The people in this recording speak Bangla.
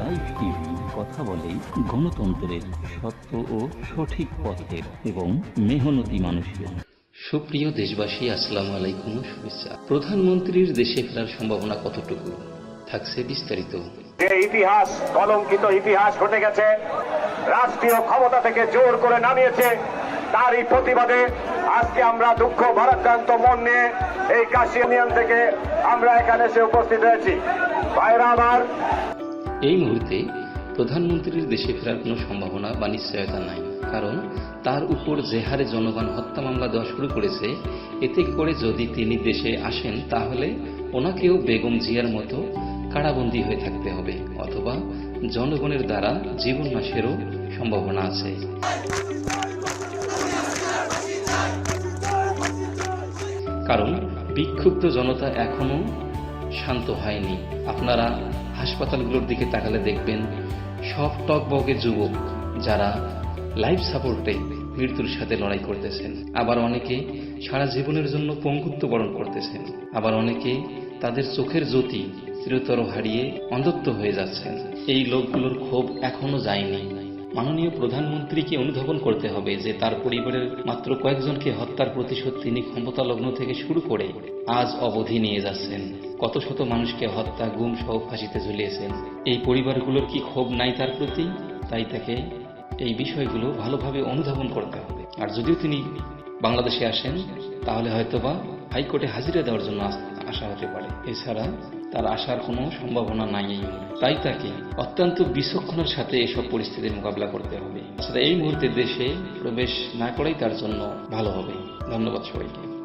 লাইভ টিভি কথা বলে গণতন্ত্রের সত্য ও সঠিক পথের এবং মেহনতি মানুষের। সুপ্রিয় দেশবাসী আসসালামু আলাইকুম শুভেচ্ছা। প্রধানমন্ত্রীর দেশে ফেরার সম্ভাবনা কতটুকু? থাকছে বিস্তারিত। যে ইতিহাস কলঙ্কিত ইতিহাস ঘটে গেছে রাষ্ট্রীয় ক্ষমতা থেকে জোর করে নামিয়েছে তারই প্রতিবাদে আজকে আমরা দুঃখ ভারাক্রান্ত মন নিয়ে এই কাশি ইউনিয়ন থেকে আমরা এখানে এসে উপস্থিত হয়েছি। ভাইরা আমার এই মুহূর্তে প্রধানমন্ত্রীর দেশে ফেরার কোনো সম্ভাবনা বা নিশ্চয়তা নাই। কারণ তার উপর যে হারে জনগণ হত্যা মামলা দেওয়া শুরু করেছে। এতে করে যদি তিনি দেশে আসেন, তাহলে ওনাকেও বেগম জিয়ার মতো কারাবন্দী হয়ে থাকতে হবে, অথবা জনগণের দ্বারা জীবন নাশেরও সম্ভাবনা আছে। কারণ বিক্ষুব্ধ জনতা এখনও শান্ত হয়নি। আপনারা হাসপাতালগুলোর দিকে তাকালে দেখবেন সব টকবগে যুবক যারা লাইফ সাপোর্টে মৃত্যুর সাথে লড়াই করতেছেন। আবার অনেকে সারা জীবনের জন্য পঙ্গুত্ব বরণ করতেছেন। আবার অনেকে তাদের চোখের জ্যোতি চিরতর হারিয়ে অন্ধত্ব হয়ে যাচ্ছেন। এই লোকগুলোর ক্ষোভ এখনও যায়নি। মাননীয় প্রধানমন্ত্রীকে অনুধাবন করতে হবে যে তার পরিবারের মাত্র কয়েকজনকে হত্যার প্রতিশোধ তিনি ক্ষমতা লগ্ন থেকে শুরু করে আজ অবধি নিয়ে যাচ্ছেন। কত শত মানুষকে হত্যা, গুম সহ ফাঁসিতে ঝুলিয়েছেন এই পরিবারগুলোর কি ক্ষোভ নাই তার প্রতি? তাই তাকে এই বিষয়গুলো ভালোভাবে অনুধাবন করতে হবে। আর যদিও তিনি বাংলাদেশে আসেন, তাহলে হয়তোবা হাইকোর্টে হাজিরা দেওয়ার জন্য আসা হতে পারে। এছাড়া তার আসার কোনো সম্ভাবনা নাই তাই তাকে অত্যন্ত বিচক্ষণের সাথে এসব পরিস্থিতির মোকাবিলা করতে হবে। সেটা এই মুহূর্তে দেশে প্রবেশ না করাই তার জন্য ভালো হবে। ধন্যবাদ সবাইকে।